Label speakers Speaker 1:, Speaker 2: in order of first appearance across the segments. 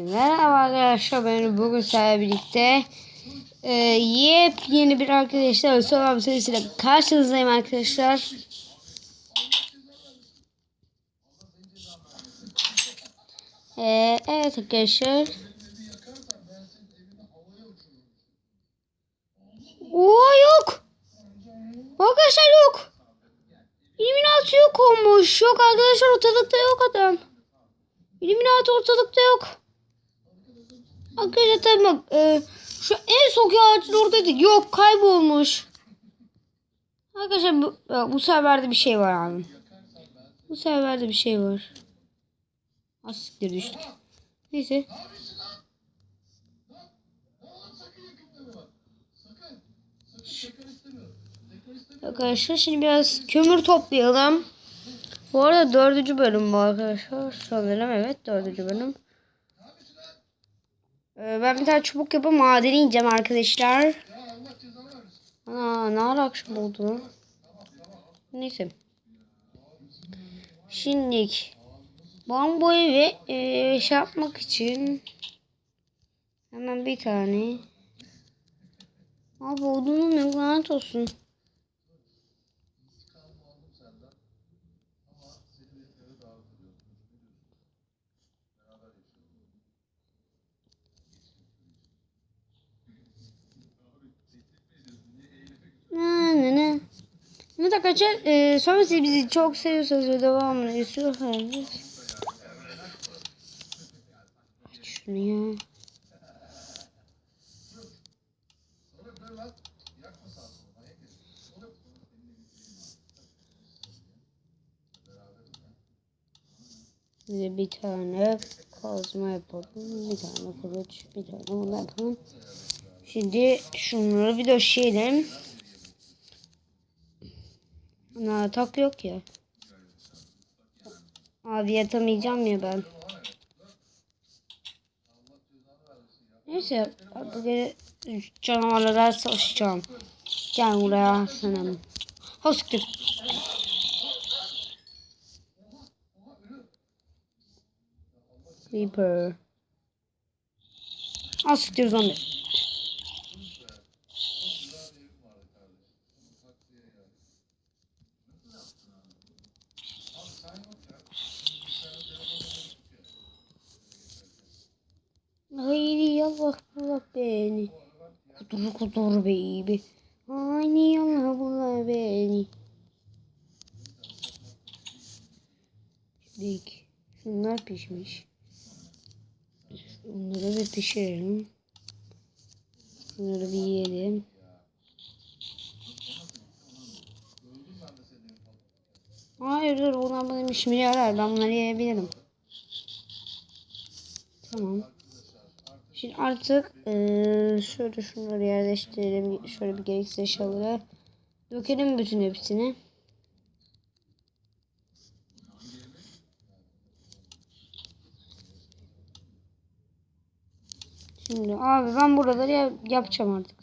Speaker 1: Merhaba arkadaşlar ben bugün sizlerle birlikte e, yepyeni bir arkadaşlar Sorum serisiyle karşınızdayım arkadaşlar. E, evet arkadaşlar. Oo yok. Arkadaşlar yok. İlluminati yok olmuş. Yok arkadaşlar ortalıkta yok adam. İlluminati ortalıkta yok. Arkadaşlar bak e, şu en son ağacın oradaydı. Yok kaybolmuş. Arkadaşlar bu, bu seferde bir şey var abi. Bu seferde bir şey var. Asiktir düştük. Neyse. Arkadaşlar şimdi biraz kömür toplayalım. Bu arada dördüncü bölüm bu arkadaşlar. Sanırım evet dördüncü bölüm. Ee, ben bir tane çubuk yapıp madeni ineceğim arkadaşlar. Ana ne ara akşam oldu? Neyse. Şimdi bambuyu ve e, şey yapmak için hemen bir tane Abi odunum yok olsun. Ne ne ne. Evet arkadaşlar e, sonra siz bizi çok seviyorsanız ve devamını istiyorsanız Aç şunu ya. Bize bir tane kazma yapalım. Bir tane kılıç. Bir tane bunu yapalım. Şimdi şunları bir döşeyelim. Ana tak yok ya. Abi yatamayacağım ya ben. Neyse bugün canavarlara savaşacağım. Gel buraya sanırım. Hoşçakalın. Reaper. Az siktir zombi. Haydi yallah bullah beni. Kudur kudur baby. Haydi yallah bullah beni. Dik. Şunlar pişmiş. Bunları bir pişirelim. Bunları bir yiyelim. Hayır dur bunlar benim işime yarar. Ben bunları yiyebilirim. Tamam. Şimdi artık eee, şöyle şunları yerleştirelim. Şöyle bir gereksiz eşyaları. Dökelim bütün hepsini. Şimdi abi ben buraları ya- yapacağım artık.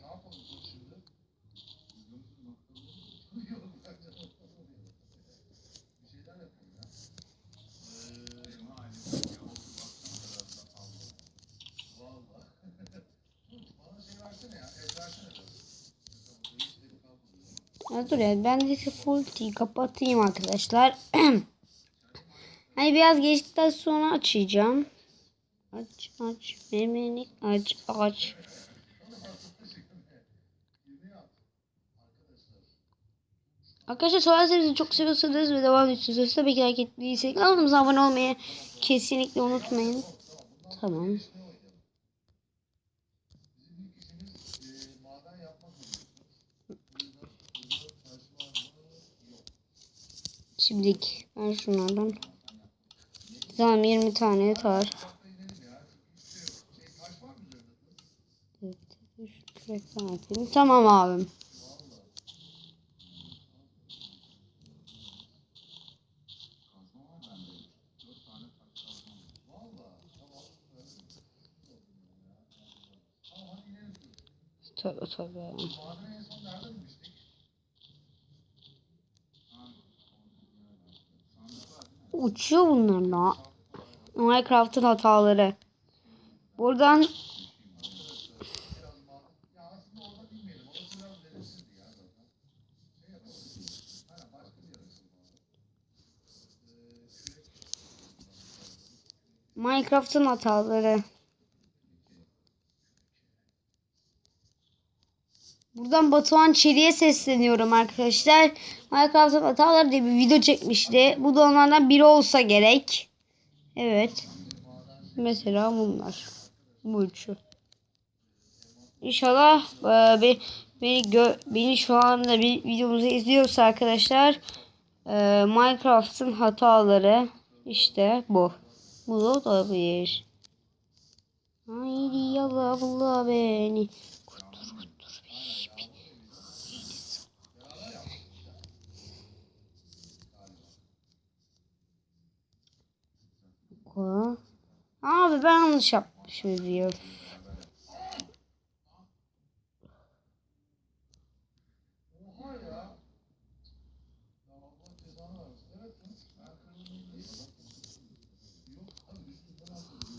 Speaker 1: Dur ya ben de tea kapatayım arkadaşlar. hani biraz geçtikten sonra açacağım. Aç aç memeni aç aç. Arkadaşlar sorularsanız çok seviyorsanız ve devam ediyorsanız tabii ki like ettiysek kanalımıza abone olmayı kesinlikle unutmayın. Tamam. Şimdilik ben şunlardan Tamam 20 tane yeter. Tamam abim. Tövbe tövbe. Uçuyor bunlar la. Minecraft'ın hataları. Buradan Minecraft'ın hataları. Buradan Batuhan Çelik'e sesleniyorum arkadaşlar. Minecraft'ın hataları diye bir video çekmişti. Bu da onlardan biri olsa gerek. Evet. Mesela bunlar. Bu üçü. İnşallah e, be- beni gö- beni şu anda bir videomuzu izliyorsa arkadaşlar e, Minecraft'ın hataları işte bu. Bu da olabilir. Haydi yallah bullah beni. Abi ben yanlış yapmışım diyor.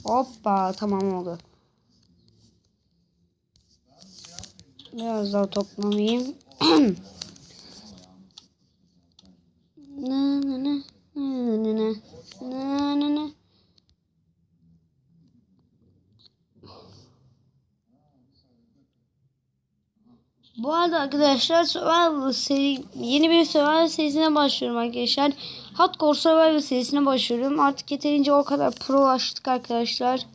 Speaker 1: Hoppa tamam oldu. Biraz daha toplamayayım. arkadaşlar Survival seri, yeni bir Survival serisine başlıyorum arkadaşlar. Hardcore Survival serisine başlıyorum. Artık yeterince o kadar prolaştık arkadaşlar.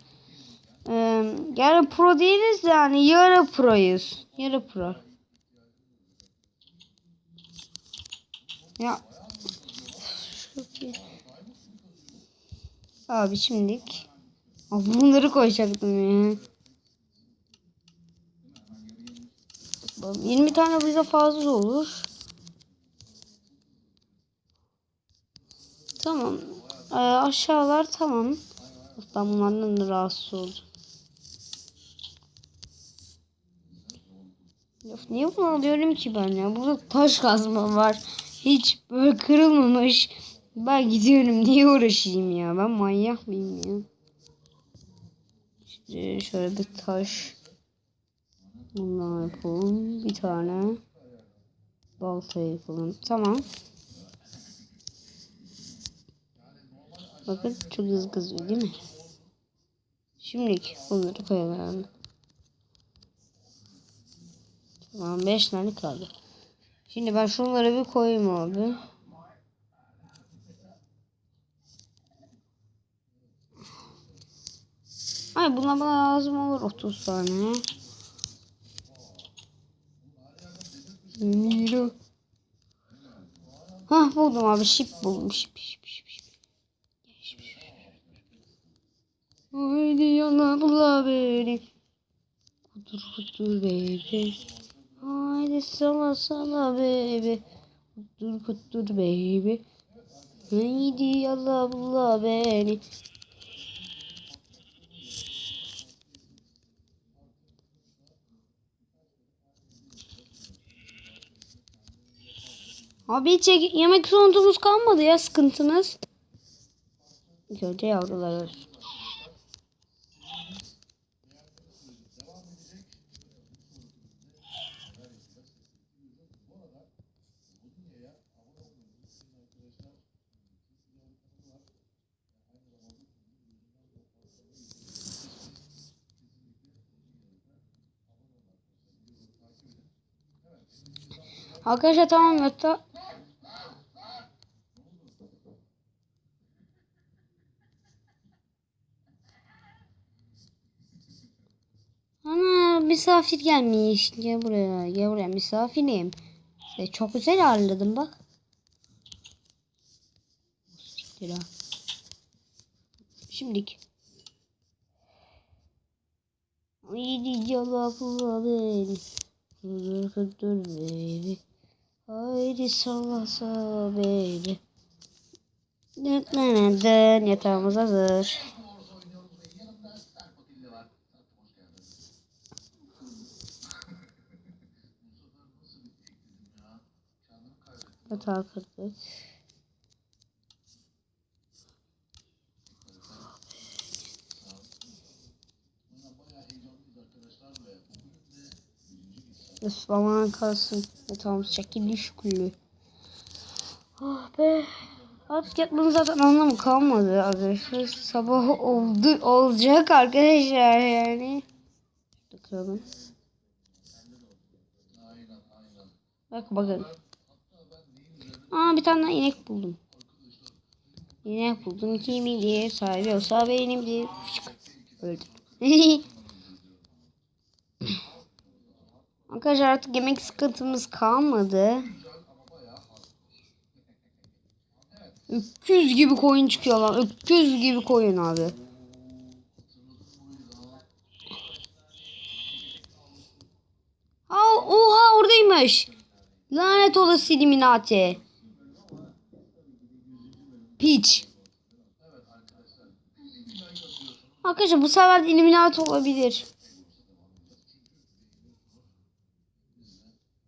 Speaker 1: Ee, yani pro değiliz de yani yarı proyuz. Yarı pro. Ya. Abi şimdilik. Bunları koyacaktım ya. Bakalım, 20 tane bize fazla olur. Tamam. Ee, aşağılar tamam. Ben bunlardan da rahatsız oldum. Ya niye bunu alıyorum ki ben ya? Burada taş kazma var. Hiç böyle kırılmamış. Ben gidiyorum. Niye uğraşayım ya? Ben manyak mıyım ya? İşte şöyle bir taş. Bundan yapalım. Bir tane. Balta yapalım. Tamam. Bakın çok hızlı kızıyor değil mi? Şimdilik bunları koyalım. Tamam 5 tane kaldı. Şimdi ben şunları bir koyayım abi. Ay buna bana lazım olur 30 tane. Miro. Hah buldum abi şip buldum şip şip şip şip. Haydi yana bula beni. Kutur kutur baby. Haydi sana sana baby. Kutur kutur baby. Haydi yana bula beni. Abi çek yemek sorunumuz kalmadı ya sıkıntınız. Gölge yavruları. Arkadaşlar tamam hatta misafir gelmiş. Gel buraya. Gel buraya misafirim. Size çok güzel ağırladım bak. Şimdilik. Haydi cevapladın. Dur beni. Haydi sallasa beni. Dön dön dön yatağımız hazır. Hata kırdık. Islaman kalsın. Yatağımız şekilli şükürlü. Ah be. Artık yatmanın zaten anlamı kalmadı arkadaşlar. Sabah oldu olacak arkadaşlar yani. Bakalım. Bak bakın. Aa bir tane inek buldum. İnek buldum kimi diye sahibi olsa benim diye. Öldüm. Arkadaşlar artık yemek sıkıntımız kalmadı. Öküz gibi koyun çıkıyor lan. Öküz gibi koyun abi. Ha, oha oradaymış. Lanet olası Illuminati. Piç. Arkadaşlar bu sefer de Illuminati olabilir.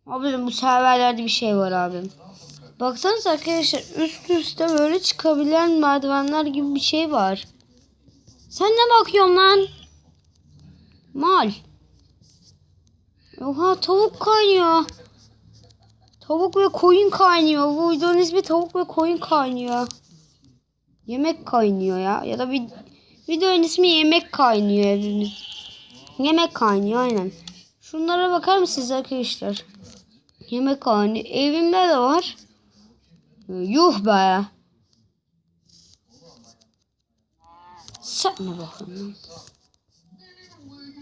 Speaker 1: Abi bu serverlerde bir şey var abim. Baksanıza arkadaşlar üst üste böyle çıkabilen merdivenler gibi bir şey var. Sen ne bakıyorsun lan? Mal. Oha tavuk kaynıyor. Tavuk ve koyun kaynıyor. Bu videonun ismi tavuk ve koyun kaynıyor. Yemek kaynıyor ya. Ya da bir videonun ismi yemek kaynıyor. Yemek kaynıyor aynen. Şunlara bakar mısınız arkadaşlar? Yemek kaynıyor. Evimde de var. Yuh be. Sen ne bakıyorsun?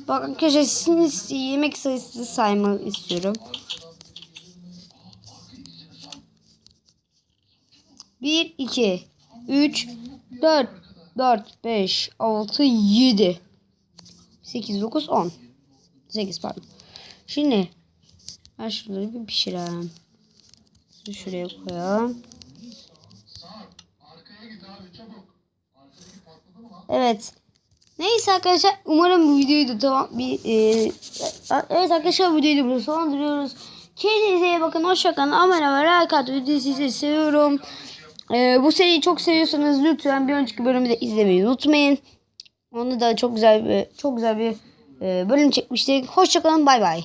Speaker 1: Bak arkadaşlar sizin yemek sayısını saymak istiyorum. Bir, iki, üç, dört, dört, beş, altı, yedi, sekiz, dokuz, on. Sekiz pardon. Şimdi ben şunları bir pişirelim. Şunu Şuraya koyalım. Evet. Neyse arkadaşlar umarım bu videoyu da tamam bir e, evet arkadaşlar bu videoyu da burada sonlandırıyoruz. Kendinize iyi bakın. Hoşçakalın. Abone ve like atın. Videoyu sizi seviyorum. E, bu seriyi çok seviyorsanız lütfen bir önceki bölümü de izlemeyi unutmayın. Onu da çok güzel bir çok güzel bir e, bölüm çekmiştik. Hoşçakalın. Bay bay.